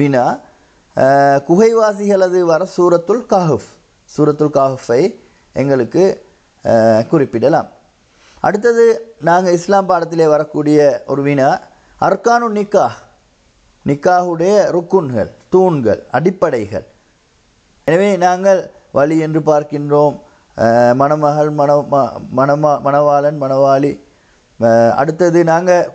வினா குகைவாசிகளது வர சூரத்துல் காஹுஃப். சூரத்துல் காஹுஃபை எங்களுக்கு குறிப்பிடலாம். அடுத்தது நாங்கள் இஸ்லாம் பாடத்திலே வரக்கூடிய ஒரு வினா அர்கானு நிக்கா நிக்காஹுடைய ருக்குன்கள் தூண்கள் அடிப்படைகள். எனவே நாங்கள் வழி என்று பார்க்கின்றோம். மணமகள் மண மணமா மணவாளன் மணவாளி அடுத்தது நாங்கள்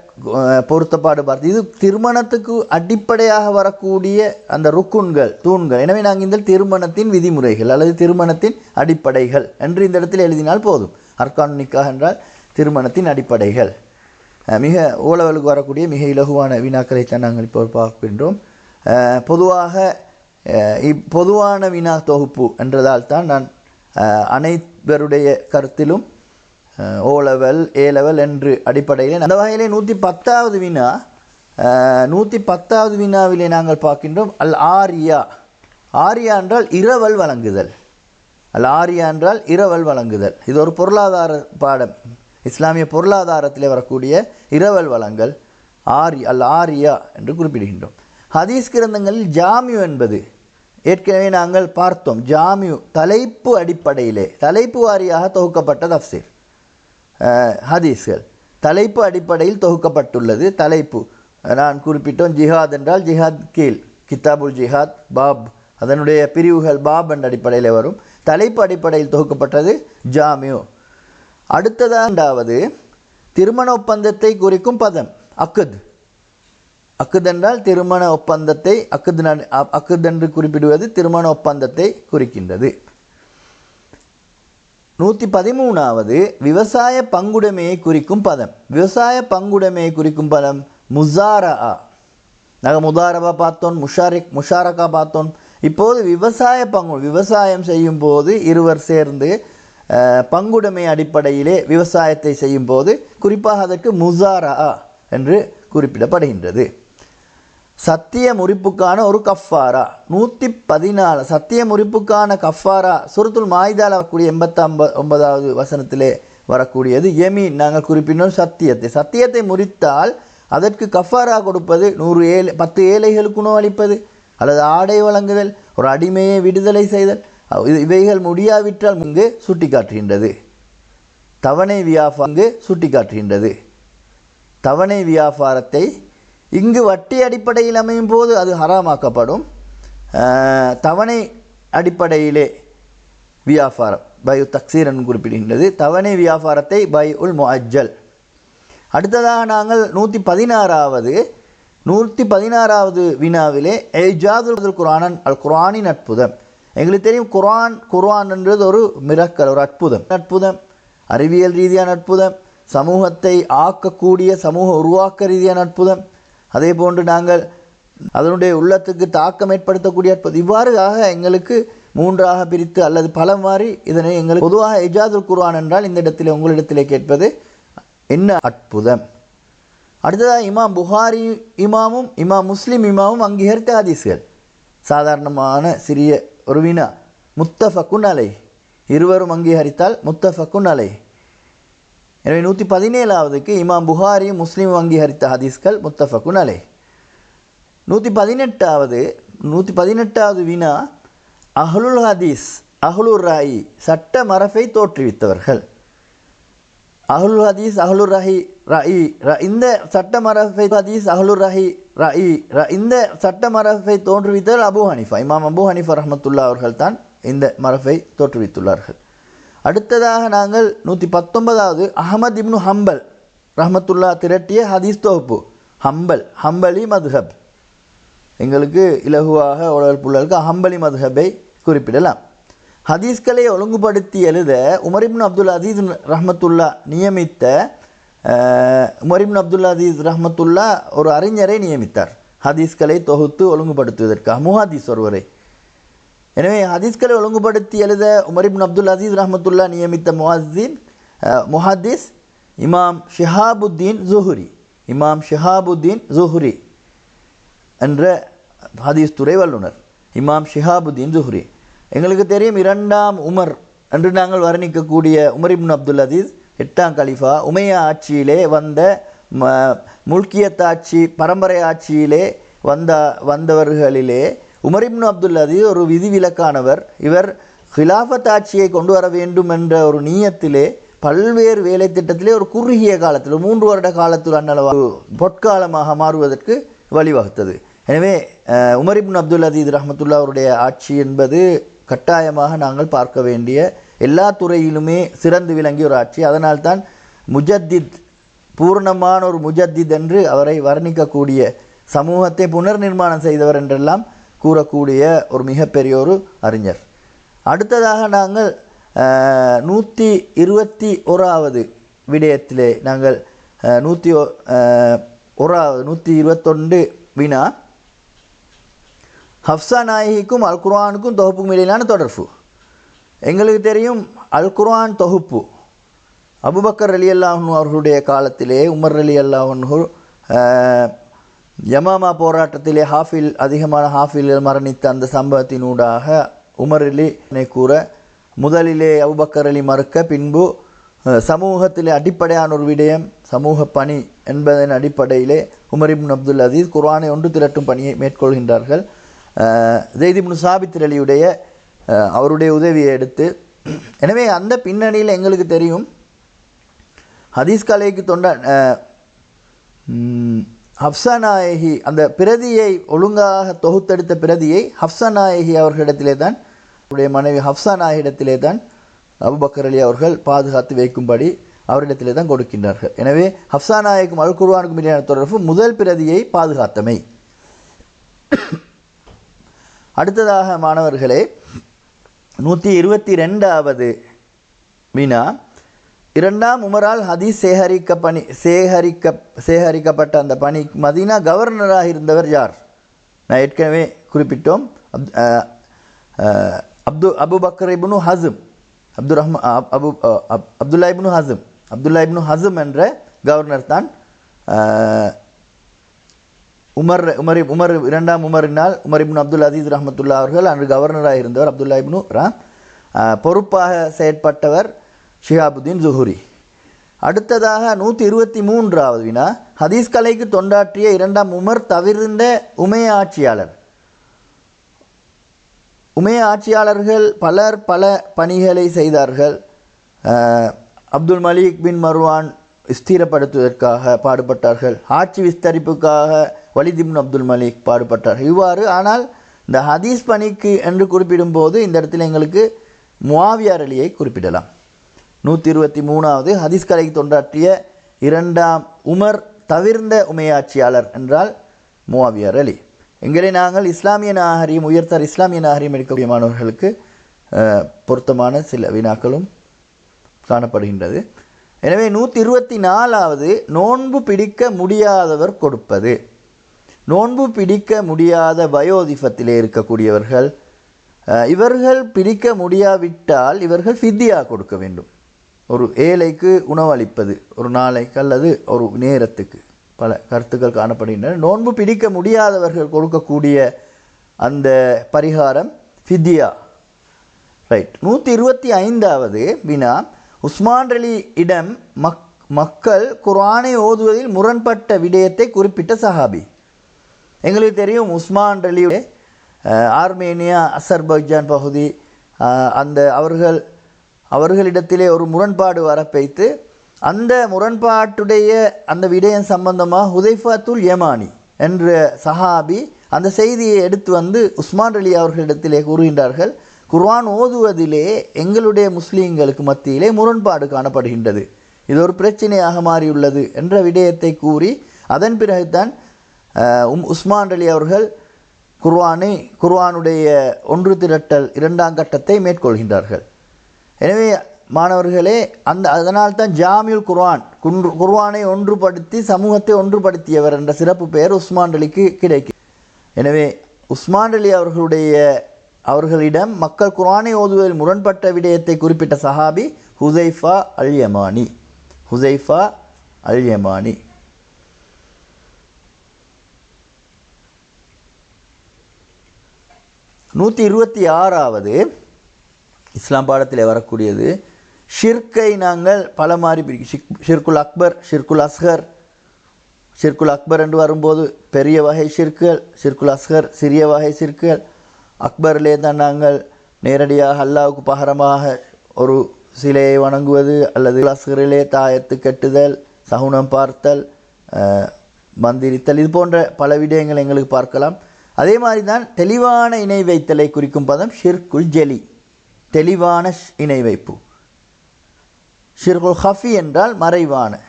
பொருத்தப்பாடு பார்த்து இது திருமணத்துக்கு அடிப்படையாக வரக்கூடிய அந்த ருக்குன்கள் தூண்கள். எனவே நாங்கள் இந்த திருமணத்தின் விதிமுறைகள் அல்லது திருமணத்தின் அடிப்படைகள் என்று இந்த இடத்தில் எழுதினால் போதும். அர்கான் என்றால் திருமணத்தின் அடிப்படைகள். மிக ஓலவலுக்கு வரக்கூடிய மிக இலகுவான வினாக்களைத்தான் நாங்கள் இப்போ பார்க்கின்றோம். பொதுவாக இப் பொதுவான வினா தொகுப்பு என்றதால் தான் நான் அனைவருடைய கருத்திலும் ஓ லெவல் ஏ லெவல் என்று அடிப்படையில் அந்த வகையிலே நூற்றி பத்தாவது வினா நூற்றி பத்தாவது வினாவிலே நாங்கள் பார்க்கின்றோம் அல் ஆரியா. ஆரியா என்றால் இரவல் வழங்குதல். அல் ஆரியா என்றால் இரவல் வழங்குதல். இது ஒரு பொருளாதார பாடம். இஸ்லாமிய பொருளாதாரத்தில் வரக்கூடிய இரவல் வளங்கள் ஆரி அல் ஆரியா என்று குறிப்பிடுகின்றோம். ஹதீஸ் கிரந்தங்களில் ஜாமியு என்பது ஏற்கனவே நாங்கள் பார்த்தோம் ஜாமியு தலைப்பு அடிப்படையிலே தலைப்பு வாரியாக தொகுக்கப்பட்ட தப்சீர். ஹதீஸ்கள். தலைப்பு அடிப்படையில் தொகுக்கப்பட்டுள்ளது. தலைப்பு. நான் குறிப்பிட்டோம் ஜிஹாத் என்றால் ஜிஹாத் கீழ். கித்தாபுல் ஜிஹாத் பாப். அதனுடைய பிரிவுகள் பாப் என்ற அடிப்படையில் வரும். தலைப்பு அடிப்படையில் தொகுக்கப்பட்டது ஜாமியு. அடுத்ததாண்டாவது திருமண ஒப்பந்தத்தை குறிக்கும் பதம் அக்குத். அக்குத் என்றால் திருமண ஒப்பந்தத்தை அக்குத் அக்குத் என்று குறிப்பிடுவது திருமண ஒப்பந்தத்தை குறிக்கின்றது. நூற்றி பதிமூணாவது விவசாய பங்குடைமையை குறிக்கும் பதம். விவசாய பங்குடைமையை குறிக்கும் பதம் முசாரா நாங்கள் முதாரபா பார்த்தோம் முஷாரிக் முஷாரக்கா பார்த்தோம் இப்போது விவசாய பங்கு விவசாயம் செய்யும் போது இருவர் சேர்ந்து பங்குடைமை அடிப்படையிலே விவசாயத்தை செய்யும் போது குறிப்பாக அதற்கு முசாரா என்று குறிப்பிடப்படுகின்றது. சத்திய முறிப்புக்கான ஒரு கஃபாரா. நூற்றி பதினாலு சத்திய முறிப்புக்கான கஃபாரா. சுருத்துல் மாய்தால வரக்கூடிய எண்பத்தொம்ப ஒன்பதாவது வசனத்திலே வரக்கூடியது எமி நாங்கள் குறிப்பினோம் சத்தியத்தை. சத்தியத்தை முறித்தால் அதற்கு கஃபாரா கொடுப்பது நூறு ஏழை பத்து ஏழைகளுக்கு அளிப்பது அல்லது ஆடை வழங்குதல் ஒரு அடிமையை விடுதலை செய்தல். இவைகள் முடியாவிட்டால் இங்கு சுட்டிக்காட்டுகின்றது. தவணை வியாபாரம் இங்கு சுட்டிக்காட்டுகின்றது. தவணை வியாபாரத்தை இங்கு வட்டி அடிப்படையில் அமையும் போது அது ஹராமாக்கப்படும். தவணை அடிப்படையிலே வியாபாரம் பயு தக்சீரன் குறிப்பிடுகின்றது. தவணை வியாபாரத்தை பை உல் முஅஜ்ஜல். அடுத்ததாக நாங்கள் நூற்றி பதினாறாவது நூற்றி பதினாறாவது வினாவிலே ஏஜாதுல் குரானன் அல் குரானின் அற்புதம். எங்களுக்கு தெரியும் குரான் குர்ஆன் என்றது ஒரு மிரக்கல் ஒரு அற்புதம். அற்புதம் அறிவியல் ரீதியான அற்புதம் சமூகத்தை ஆக்கக்கூடிய சமூக உருவாக்க ரீதியான அற்புதம். அதே போன்று நாங்கள் அதனுடைய உள்ளத்துக்கு தாக்கம் ஏற்படுத்தக்கூடிய இவ்வாறாக எங்களுக்கு மூன்றாக பிரித்து அல்லது பல மாறி இதனை எங்களுக்கு பொதுவாக எஜாதுல் குர்ஆன் என்றால் இந்த இடத்திலே உங்களிடத்திலே கேட்பது என்ன அற்புதம். அடுத்ததாக இமாம் புகாரி இமாமும் இமாம் முஸ்லீம் இமாமும் அங்கீகரித்த ஹதீஸ்கள். சாதாரணமான சிறிய ஒரு வினா முத்தஃபக்குன் அலை இருவரும் அங்கீகரித்தால் முத்தஃபக்குன் அலை எனவே நூற்றி பதினேழாவதுக்கு இமாம் புகாரி முஸ்லீம் அங்கீகரித்த ஹதீஸ்கள் முத்தஃபகுன் அலே. நூற்றி பதினெட்டாவது நூற்றி பதினெட்டாவது வினா அஹ்லுல் ஹதீஸ் அஹ்லுர் ராயி சட்ட மரபை தோற்றுவித்தவர்கள். அஹ்லுல் ஹதீஸ் அஹ்லுர் ரஹி ரஇ ர இந்த சட்ட மரபை ஹதீஸ் அஹ்லுர் ரஹி ரஇ ர இந்த சட்ட மரபை தோற்றுவித்தவர் அபு ஹனிஃபா. இமாம் அபு ஹனிஃபா ரஹமத்துல்லா அவர்கள் தான் இந்த மரபை தோற்றுவித்துள்ளார்கள். அடுத்ததாக நாங்கள் நூற்றி பத்தொன்பதாவது அகமது இப்னு ஹம்பல் ரஹமத்துல்லா திரட்டிய ஹதீஸ் தொகுப்பு. ஹம்பல் ஹம்பலி மதுஹப். எங்களுக்கு இலகுவாக உடல் புள்ளலுக்கு ஹம்பலி மதுஹபை குறிப்பிடலாம். ஹதீஸ்களை ஒழுங்குபடுத்தி எழுத உமரிப்னு அப்துல் அசீஸ் ரஹமத்துல்லா நியமித்த உமரிப்னு அப்துல் அசீஸ் ரஹமத்துல்லா ஒரு அறிஞரை நியமித்தார். ஹதீஸ்களை தொகுத்து ஒழுங்குபடுத்துவதற்காக முஹாதீஸ் ஒருவரை. எனவே ஹதீஸ்களை ஒழுங்குபடுத்தி எழுத உமரிபின் அப்துல் அசீஸ் ரஹமத்துல்லா நியமித்த முஹாதீன் முஹாதீஸ் இமாம் ஷிஹாபுத்தீன் ஜுஹுரி. இமாம் ஷிஹாபுத்தீன் ஜுஹுரி என்ற ஹதீஸ் துறை வல்லுனர். இமாம் ஷிஹாபுத்தீன் ஜுஹுரி. எங்களுக்கு தெரியும் இரண்டாம் உமர் என்று நாங்கள் வர்ணிக்கக்கூடிய உமரிபின் அப்துல் அசீஸ் எட்டாம் கலிஃபா உமையா ஆட்சியிலே வந்த ம முல்கியத் ஆட்சி பரம்பரை ஆட்சியிலே வந்த வந்தவர்களிலே உமரிப்னு அப்துல் அதி ஒரு விதிவிலக்கானவர். இவர் ஹிலாஃபத் ஆட்சியை கொண்டு வர வேண்டும் என்ற ஒரு நீயத்திலே பல்வேறு வேலை திட்டத்திலே ஒரு குறுகிய காலத்தில் மூன்று வருட காலத்தில் அன்னளவா பொற்காலமாக மாறுவதற்கு வழிவகுத்தது. எனவே உமரிப்னு அப்துல் அதீத் ரஹமத்துல்லா அவருடைய ஆட்சி என்பது கட்டாயமாக நாங்கள் பார்க்க வேண்டிய எல்லா துறையிலுமே சிறந்து விளங்கிய ஒரு ஆட்சி. அதனால்தான் முஜத்தித் பூர்ணமான ஒரு முஜத்தித் என்று அவரை வர்ணிக்கக்கூடிய சமூகத்தை புனர் நிர்மாணம் செய்தவர் என்றெல்லாம் கூறக்கூடிய ஒரு மிகப்பெரிய ஒரு அறிஞர். அடுத்ததாக நாங்கள் நூற்றி இருபத்தி ஓராவது விடயத்திலே நாங்கள் நூற்றி ஓராவது நூற்றி இருபத்தொண்டு வினா ஹப்சா நாயகிக்கும் அல் குர்ஆனுக்கும் தொகுப்புக்கும் இடையிலான தொடர்பு. எங்களுக்கு தெரியும் அல் குர்ஆன் தொகுப்பு. அபுபக்கர் அலி அல்லாஹ்னு அவர்களுடைய காலத்திலே உமர் அலி அல்லாஹன் யமாமா போராட்டத்திலே ஹாஃபில் அதிகமான ஹாஃபில்கள் மரணித்த அந்த சம்பவத்தினூடாக உமர் அலி கூற முதலிலே அபுபக்கர் அலி மறுக்க பின்பு சமூகத்திலே அடிப்படையான ஒரு விடயம் சமூக பணி என்பதன் அடிப்படையிலே உமரிபின் அப்துல் அசீஸ் குர்ஆனை ஒன்று திரட்டும் பணியை மேற்கொள்கின்றார்கள். ஜெய்திபின் இப்னு சாபித் அலியுடைய அவருடைய உதவியை எடுத்து எனவே அந்த பின்னணியில் எங்களுக்கு தெரியும் ஹதீஸ் கலைக்கு தொண்ட ஹப்சாநாயகி அந்த பிரதியை ஒழுங்காக தொகுத்தெடுத்த பிரதியை ஹப்சாநாயகி அவர்களிடத்திலே தான் அவருடைய மனைவி ஹப்சாநாயகிடத்திலே தான் அபுபக்கர் அலி அவர்கள் பாதுகாத்து வைக்கும்படி அவரிடத்திலே தான் கொடுக்கின்றார்கள். எனவே ஹப்சா நாயக்கும் அல் குர்ஆனுக்கும் இடையான தொடர்பு முதல் பிரதியை பாதுகாத்தமை. அடுத்ததாக மாணவர்களே நூற்றி இருபத்தி ரெண்டாவது வினா. இரண்டாம் உமரால் ஹதீஸ் சேகரிக்க பணி சேகரிக்க சேகரிக்கப்பட்ட அந்த பணி மதீனா கவர்னராக இருந்தவர் யார்? நான் ஏற்கனவே குறிப்பிட்டோம். அப் Abdu Abu Bakr ibn Hazm Abdul Rahma Abu அப் அப்துல்லா இப்னு ஹசம் அப்துல்லா இப்னு ஹசம் என்ற கவர்னர் தான் உமர் உமர் உமர் இரண்டாம் உமரினால் உமர் இப்னு அப்துல் அசீஸ் ரஹமத்துல்லா அவர்கள் அன்று கவர்னராக இருந்தவர் அப்துல்லா இப்னு ரா பொறுப்பாக செயற்பட்டவர் ஷிஹாபுதீன் ஜுஹுரி. அடுத்ததாக நூற்றி இருபத்தி மூன்றாவது வினா ஹதீஸ் கலைக்கு தொண்டாற்றிய இரண்டாம் உமர் தவிர்ந்த உமைய ஆட்சியாளர். உமைய ஆட்சியாளர்கள் பலர் பல பணிகளை செய்தார்கள். அப்துல் மலிக் பின் மர்வான் ஸ்திரப்படுத்துவதற்காக பாடுபட்டார்கள். ஆட்சி விஸ்தரிப்புக்காக வலிதிபின் அப்துல் மலிக் பாடுபட்டார்கள். இவ்வாறு ஆனால் இந்த ஹதீஸ் பணிக்கு என்று குறிப்பிடும்போது இந்த இடத்துல எங்களுக்கு முவாவியார் அலியை குறிப்பிடலாம். நூற்றி இருபத்தி மூணாவது ஹதீஸ் தொண்டாற்றிய இரண்டாம் உமர் தவிர்ந்த உமையாட்சியாளர் என்றால் மூவாவியார் அலி. எங்களை நாங்கள் இஸ்லாமிய நாகரியம் உயர்த்தார் இஸ்லாமிய நாகரியம் எடுக்கக்கூடிய மாணவர்களுக்கு பொருத்தமான சில வினாக்களும் காணப்படுகின்றது. எனவே நூற்றி இருபத்தி நாலாவது நோன்பு பிடிக்க முடியாதவர் கொடுப்பது. நோன்பு பிடிக்க முடியாத வயோதிபத்திலே இருக்கக்கூடியவர்கள் இவர்கள் பிடிக்க முடியாவிட்டால் இவர்கள் ஃபித்தியா கொடுக்க வேண்டும். ஒரு ஏழைக்கு உணவளிப்பது ஒரு நாளைக்கு அல்லது ஒரு நேரத்துக்கு. பல கருத்துக்கள் காணப்படுகின்றன. நோன்பு பிடிக்க முடியாதவர்கள் கொடுக்கக்கூடிய அந்த பரிகாரம் ஃபித்தியா ரைட் நூற்றி இருபத்தி ஐந்தாவது வினா. உஸ்மான் அலி இடம் மக் மக்கள் குரானை ஓதுவதில் முரண்பட்ட விடயத்தை குறிப்பிட்ட சஹாபி. எங்களுக்கு தெரியும் உஸ்மான் அலி ஆர்மேனியா அசர்பைஜான் பகுதி அந்த அவர்கள் அவர்களிடத்திலே ஒரு முரண்பாடு வரப்பைத்து அந்த முரண்பாட்டுடைய அந்த விடயம் சம்பந்தமாக ஹுதைஃபாத்துல் யமானி என்ற சஹாபி அந்த செய்தியை எடுத்து வந்து உஸ்மான் அலி அவர்களிடத்திலே கூறுகின்றார்கள் குர்வான் ஓதுவதிலே எங்களுடைய முஸ்லீம்களுக்கு மத்தியிலே முரண்பாடு காணப்படுகின்றது. இது ஒரு பிரச்சனையாக மாறியுள்ளது என்ற விடயத்தை கூறி அதன் பிறகுதான் உம் உஸ்மான் அலி அவர்கள் குர்வானை குர்வானுடைய ஒன்று திரட்டல் இரண்டாம் கட்டத்தை மேற்கொள்கின்றார்கள். எனவே மாணவர்களே அந்த அதனால் தான் ஜாமியுல் குர்ஆன் குன்று குர்வானை ஒன்றுபடுத்தி சமூகத்தை ஒன்றுபடுத்தியவர் என்ற சிறப்பு பெயர் உஸ்மான் அலிக்கு கிடைக்கும். எனவே உஸ்மான் அலி அவர்களுடைய அவர்களிடம் மக்கள் குரானை ஓதுவதில் முரண்பட்ட விடயத்தை குறிப்பிட்ட சஹாபி ஹுசைஃபா அல் யமானி ஹுசைஃபா அல் யமானி நூற்றி இருபத்தி ஆறாவது இஸ்லாம் பாடத்தில் வரக்கூடியது ஷிர்கை நாங்கள் பல மாதிரி பிரிக்க ஷிர்குல் அக்பர் ஷிர்குல் அஸ்கர். ஷிர்குல் அக்பர் என்று வரும்போது பெரிய வகை ஷிர்குகள் ஷிர்குல் அஸ்கர் சிறிய வகை ஷிர்கள் அக்பரிலே தான் நாங்கள் நேரடியாக அல்லாவுக்கு பகரமாக ஒரு சிலையை வணங்குவது அல்லது அஸ்கரிலே தாயத்து கட்டுதல் சகுனம் பார்த்தல் மந்திரித்தல் இது போன்ற பல விடயங்கள் எங்களுக்கு பார்க்கலாம். அதே மாதிரி தான் தெளிவான இணை வைத்தலை குறிக்கும் பதம் ஷிர்குல் ஜெலி. தெளிவான ஷ்- இணை வைப்பு ஷிர்குல் ஹஃபி என்றால் மறைவான.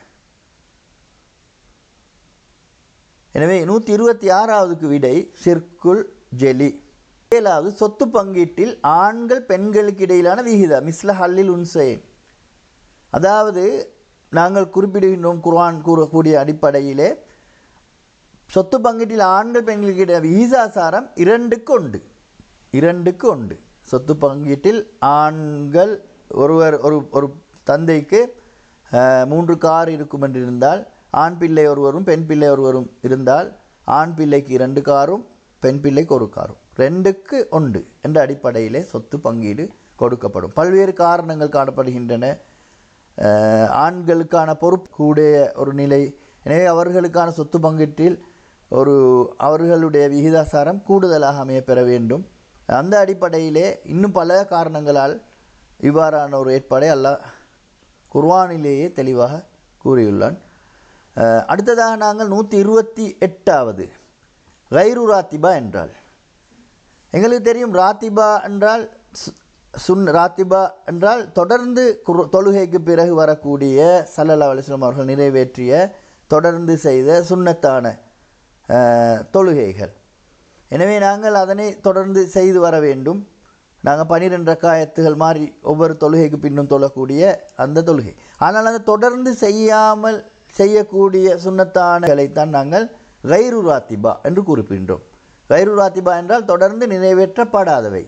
எனவே நூற்றி இருபத்தி ஆறாவதுக்கு விடை ஷிர்குல் ஜெலி. ஏழாவது சொத்து பங்கீட்டில் ஆண்கள் பெண்களுக்கு இடையிலான விகிதா மிஸ்ல ஹல்லில் உன்சேன். அதாவது நாங்கள் குறிப்பிடுகின்றோம் குர்ஆன் கூறக்கூடிய அடிப்படையிலே சொத்து பங்கீட்டில் ஆண்கள் பெண்களுக்கு இடையே விகிதாசாரம் இரண்டுக்கு உண்டு. இரண்டுக்கு உண்டு. சொத்து பங்கீட்டில் ஆண்கள் ஒருவர் ஒரு ஒரு தந்தைக்கு மூன்று கார் இருக்கும் என்று இருந்தால் ஆண் பிள்ளை ஒருவரும் பெண் பிள்ளை ஒருவரும் இருந்தால் ஆண் பிள்ளைக்கு இரண்டு காரும் பெண் பிள்ளைக்கு ஒரு காரும். ரெண்டுக்கு உண்டு என்ற அடிப்படையிலே சொத்து பங்கீடு கொடுக்கப்படும். பல்வேறு காரணங்கள் காணப்படுகின்றன. ஆண்களுக்கான பொறுப்பு கூடிய ஒரு நிலை. எனவே அவர்களுக்கான சொத்து பங்கீட்டில் ஒரு அவர்களுடைய விகிதாசாரம் கூடுதலாக அமையப்பெற வேண்டும். அந்த அடிப்படையிலே இன்னும் பல காரணங்களால் இவ்வாறான ஒரு ஏற்பாடை அல்லாஹ் குர்வானிலேயே தெளிவாக கூறியுள்ளான். அடுத்ததாக நாங்கள் நூற்றி இருபத்தி எட்டாவது கைரு ராத்திபா என்றால். எங்களுக்கு தெரியும் ராத்திபா என்றால் சு- சுன் ராத்திபா என்றால் தொடர்ந்து குர் தொழுகைக்கு பிறகு வரக்கூடிய சல்லல்லா அலிஸ்லாம் அவர்கள் நிறைவேற்றிய தொடர்ந்து செய்த சுண்ணத்தான தொழுகைகள். எனவே நாங்கள் அதனை தொடர்ந்து செய்து வர வேண்டும். நாங்கள் பனிரெண்டு ரக்காயத்துகள் மாறி ஒவ்வொரு தொழுகைக்கு பின்னும் தொழக்கூடிய அந்த தொழுகை. ஆனால் அதை தொடர்ந்து செய்யாமல் செய்யக்கூடிய சுன்னத்தானங்களைத்தான் நாங்கள் கைரு ராத்திபா என்று குறிப்பிடுகின்றோம் கைரு ராத்திபா என்றால் தொடர்ந்து நிறைவேற்றப்படாதவை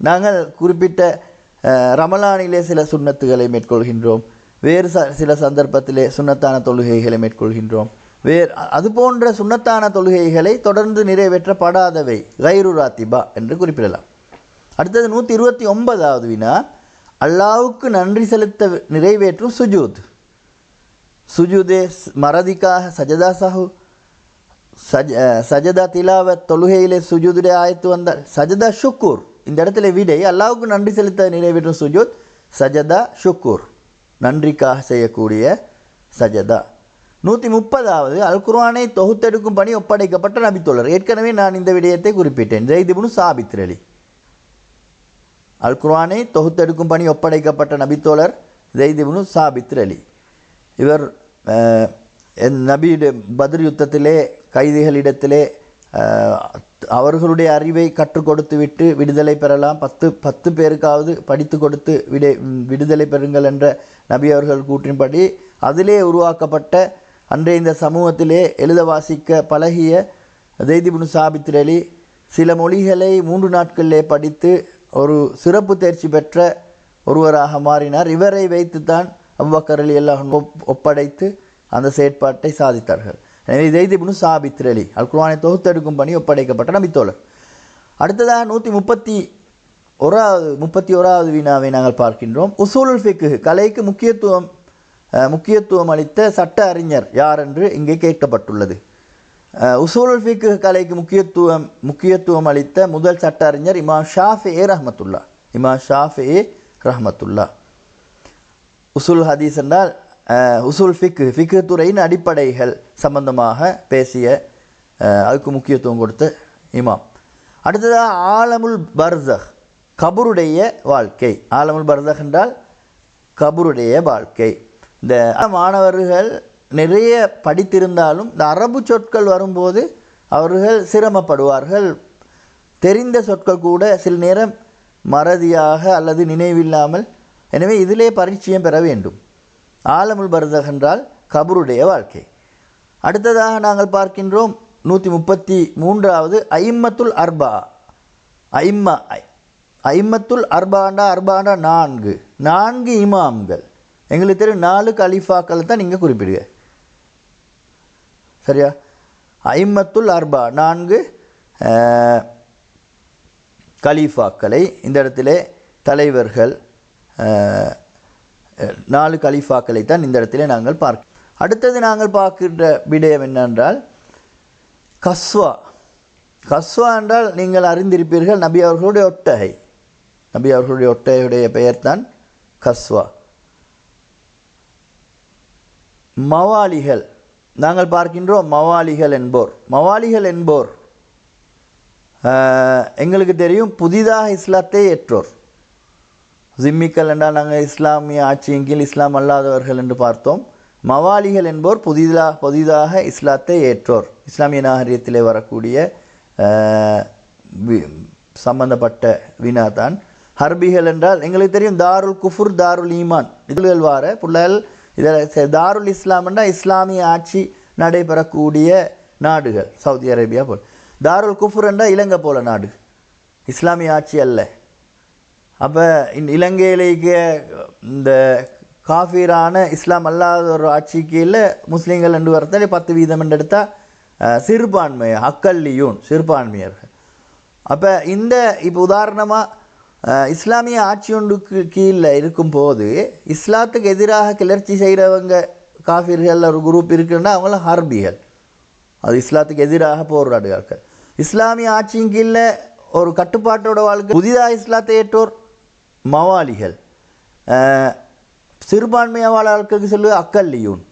நாங்கள் குறிப்பிட்ட ரமலானிலே சில சுன்னத்துகளை மேற்கொள்கின்றோம். வேறு ச சில சந்தர்ப்பத்திலே சுன்னத்தான தொழுகைகளை மேற்கொள்கின்றோம். வேறு அது போன்ற சுன்னத்தான தொழுகைகளை தொடர்ந்து நிறைவேற்றப்படாதவை. கைரு ராத்திபா என்று குறிப்பிடலாம். அடுத்தது நூற்றி இருபத்தி ஒன்பதாவது வினா. அல்லாவுக்கு நன்றி செலுத்த நிறைவேற்றும் சுஜூத். சுஜூதே மறதிக்காக சஜதா சஹு சஜ சஜதா திலாவத் தொழுகையிலே சுஜூதுடைய ஆயத்து வந்தார். சஜதா ஷுக்கூர். இந்த இடத்துல விடை அல்லாவுக்கு நன்றி செலுத்த நிறைவேற்றும் சுஜூத் சஜதா ஷுக்கூர். நன்றிக்காக செய்யக்கூடிய சஜதா. நூற்றி முப்பதாவது அல் குர்ஆனை தொகுத்தெடுக்கும் பணி ஒப்படைக்கப்பட்ட நபித்தோழர். ஏற்கனவே நான் இந்த விடயத்தை குறிப்பிட்டேன். ஜெய்திபுனு சாபித் அலி அல் குர்ஆனை தொகுத்தெடுக்கும் பணி ஒப்படைக்கப்பட்ட நபித்தோழர் ஜெய்திபுனு சாபித் அலி இவர் அஹ், என் பத்ர் யுத்தத்திலே கைதிகளிடத்திலே அவர்களுடைய அறிவை கற்றுக் கொடுத்து விட்டு விடுதலை பெறலாம். பத்து பத்து பேருக்காவது படித்து கொடுத்து விடை விடுதலை பெறுங்கள் என்ற நபி அவர்கள் கூற்றின்படி அதிலே உருவாக்கப்பட்ட அன்றைய இந்த சமூகத்திலே எழுத வாசிக்க பழகிய ஜெய்திபுனு சாபித்ரலி சில மொழிகளை மூன்று நாட்களிலே படித்து ஒரு சிறப்பு தேர்ச்சி பெற்ற ஒருவராக மாறினார். இவரை வைத்துத்தான் அவ்வக்கர் அலி எல்லாம் ஒப்படைத்து அந்த செயற்பாட்டை சாதித்தார்கள். எனவே ஜெய்திபுனு சாபித்ரலி அல் குர்ஆனை தொகுத்தெடுக்கும் பணி ஒப்படைக்கப்பட்ட நபித்தோழர். அடுத்ததாக நூற்றி முப்பத்தி ஓராவது முப்பத்தி ஓராவது வினாவை நாங்கள் பார்க்கின்றோம். உசூலுல் ஃபிக்கு கலைக்கு முக்கியத்துவம் முக்கியத்துவம் அளித்த சட்ட அறிஞர் யார் என்று இங்கே கேட்கப்பட்டுள்ளது. அஹ், உசூலுல் ஃபிக்கு கலைக்கு முக்கியத்துவம் முக்கியத்துவம் அளித்த முதல் சட்ட அறிஞர் இமாம் ஷாஃபி ரஹமத்துல்லா. இமாம் ஷாஃபி ரஹமத்துல்லா. உசூல் ஹதீஸ் என்றால் உசுல் உசூல் ஃபிக்கு ஃபிக்கு துறையின் அடிப்படைகள் சம்பந்தமாக பேசிய அதுக்கு முக்கியத்துவம் கொடுத்த இமாம். அடுத்ததாக ஆலமுல் பர்சஹ் கபருடைய வாழ்க்கை. ஆலமுல் பர்சஹ் என்றால் கபருடைய வாழ்க்கை. இந்த மாணவர்கள் நிறைய படித்திருந்தாலும் இந்த அரபு சொற்கள் வரும்போது அவர்கள் சிரமப்படுவார்கள். தெரிந்த சொற்கள் கூட சில நேரம் மறதியாக அல்லது நினைவில்லாமல் எனவே இதிலே பரிச்சயம் பெற வேண்டும். ஆலமுல் பரதக் என்றால் கபருடைய வாழ்க்கை. அடுத்ததாக நாங்கள் பார்க்கின்றோம் நூற்றி முப்பத்தி மூன்றாவது ஐம்மத்துல் அர்பா. ஐம்மா ஐ- ஐம்மத்துல் அர்பாண்டா அர்பாண்டா நான்கு. நான்கு இமாம்கள். எங்களுக்கு தெரியும் நாலு கலிஃபாக்களை தான் நீங்கள் குறிப்பிடுங்க. சரியா? ஐம்மத்துல் அர்பா நான்கு கலீஃபாக்களை இந்த இடத்துல தலைவர்கள் நாலு கலீஃபாக்களை தான் இந்த இடத்துல நாங்கள் பார்க்க. அடுத்தது நாங்கள் பார்க்கின்ற விடயம் என்னென்றால் கஸ்வா. கஸ்வா என்றால் நீங்கள் அறிந்திருப்பீர்கள் நபி அவர்களுடைய ஒட்டகை. நபி அவர்களுடைய ஒட்டகையுடைய பெயர் தான் கஸ்வா. மவாலிகள். நாங்கள் பார்க்கின்றோம் மவாலிகள் என்போர். மவாலிகள் என்போர். எங்களுக்கு தெரியும் புதிதாக இஸ்லாத்தை ஏற்றோர். ஜிம்மிக்கள் என்றால் நாங்கள் இஸ்லாமிய ஆட்சியின் கீழ் இஸ்லாம் அல்லாதவர்கள் என்று பார்த்தோம். மவாலிகள் என்போர் புதிதாக புதிதாக இஸ்லாத்தை ஏற்றோர். இஸ்லாமிய நாகரிகத்திலே வரக்கூடிய வி- சம்பந்தப்பட்ட வினா தான். ஹர்பிகள் என்றால் எங்களுக்கு தெரியும் தாருல் குஃபுர் தாருல் ஈமான். இதுகள் வார பிள்ளைகள் இதில் தாருல் இஸ்லாம் இஸ்லாமிய ஆட்சி நடைபெறக்கூடிய நாடுகள். சவுதி அரேபியா போல். தாருல் குஃபுர் இலங்கை போல நாடு. இஸ்லாமிய ஆட்சி அல்ல. அப்போ இந்த இந்த காஃபீரான இஸ்லாம் அல்லாத ஒரு ஆட்சி கீழே முஸ்லீம்கள் ரெண்டு வரத்தாலே பத்து வீதம் என்று எடுத்தால் சிறுபான்மை அக்கல்லியூன் சிறுபான்மையர்கள். அப்போ இந்த இப்போ உதாரணமாக இஸ்லாமிய ஆட்சி ஒன்றுக்கு கீழே இருக்கும்போது இஸ்லாத்துக்கு எதிராக கிளர்ச்சி செய்கிறவங்க காஃபிர்கள் ஒரு குரூப் இருக்குன்னா அவங்கள ஹார்பிகள். அது இஸ்லாத்துக்கு எதிராக போராடுகிறார்கள் இஸ்லாமிய ஆட்சியின் கீழே ஒரு கட்டுப்பாட்டோட வாழ்க்கை புதிதாக இஸ்லாத்தை ஏற்றோர்? மவாலிகள். அஹ், சிறுபான்மைய வாழ்க்கைக்கு சொல்லுவது அக்கல்லியூன்.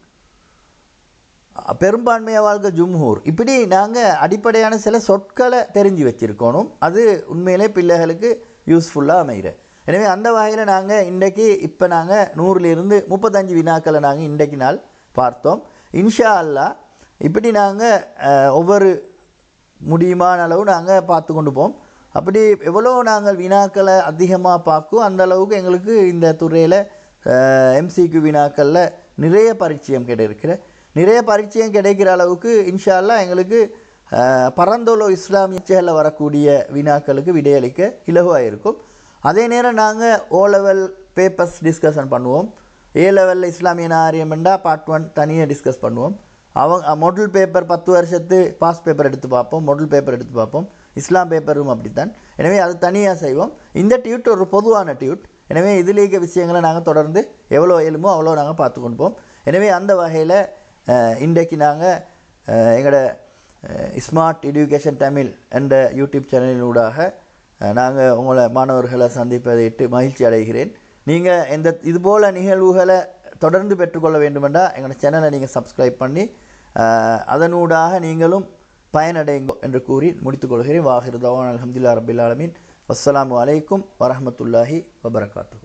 பெரும்பான்மைய வாழ்க்கை ஜும்ஹூர். இப்படி நாங்கள் அடிப்படையான சில சொற்களை தெரிஞ்சு வச்சிருக்கணும். அது உண்மையிலே பிள்ளைகளுக்கு யூஸ்ஃபுல்லாக அமைகிற எனவே அந்த வகையில் நாங்கள் இன்றைக்கு இப்போ நாங்கள் நூறுலேருந்து முப்பத்தஞ்சு வினாக்களை நாங்கள் இன்றைக்கு நாள் பார்த்தோம். இன்ஷா அல்லாஹ் இப்படி நாங்கள் ஒவ்வொரு முடியுமான அளவு நாங்கள் பார்த்து கொண்டு போவோம். அப்படி எவ்வளோ நாங்கள் வினாக்களை அதிகமாக பார்க்கும் அந்த அளவுக்கு எங்களுக்கு இந்த துறையில் எம்சிக்கு வினாக்களில் நிறைய பரிச்சயம் கிடைக்கிற நிறைய பரிச்சயம் கிடைக்கிற அளவுக்கு இன்ஷால்லாம் எங்களுக்கு பரந்தோலோ இஸ்லாமிய இஸ்லாமியச்சில் வரக்கூடிய வினாக்களுக்கு விடையளிக்க இலகுவாக இருக்கும் அதே நேரம் நாங்கள் ஓ லெவல் பேப்பர்ஸ் டிஸ்கஷன் பண்ணுவோம். ஏ லெவலில் இஸ்லாமிய நாரியம்ண்டா பார்ட் ஒன் தனியாக டிஸ்கஸ் பண்ணுவோம். அவங்க மொடல் பேப்பர் பத்து வருஷத்து பாஸ் பேப்பர் எடுத்து பார்ப்போம். மொடல் பேப்பர் எடுத்து பார்ப்போம். இஸ்லாம் பேப்பரும் அப்படித்தான். எனவே அது தனியாக செய்வோம். இந்த டியூட் ஒரு பொதுவான டியூட் எனவே இதில் இருக்க விஷயங்களை நாங்கள் தொடர்ந்து எவ்வளோ இயலுமோ அவ்வளோ நாங்கள் பார்த்து கொண்டுப்போம் எனவே அந்த வகையில் இன்றைக்கு நாங்கள் எங்களோட ஸ்மார்ட் எஜுகேஷன் தமிழ் என்ற யூடியூப் சேனலினூடாக நாங்கள் உங்களை மாணவர்களை சந்திப்பதை இட்டு மகிழ்ச்சி அடைகிறேன். நீங்கள் இந்த இதுபோல் நிகழ்வுகளை தொடர்ந்து பெற்றுக்கொள்ள வேண்டுமென்றால் எங்களோட சேனலை நீங்கள் சப்ஸ்கிரைப் பண்ணி அதனூடாக நீங்களும் பயனடைங்க என்று கூறி முடித்துக்கொள்கிறேன் வாஹிர் தவான் அலமதுல்லா ரபில் ஆலமின். வஸ்ஸலாமு அலைக்கும் வரமத்துல்லாஹி வபரகாத்து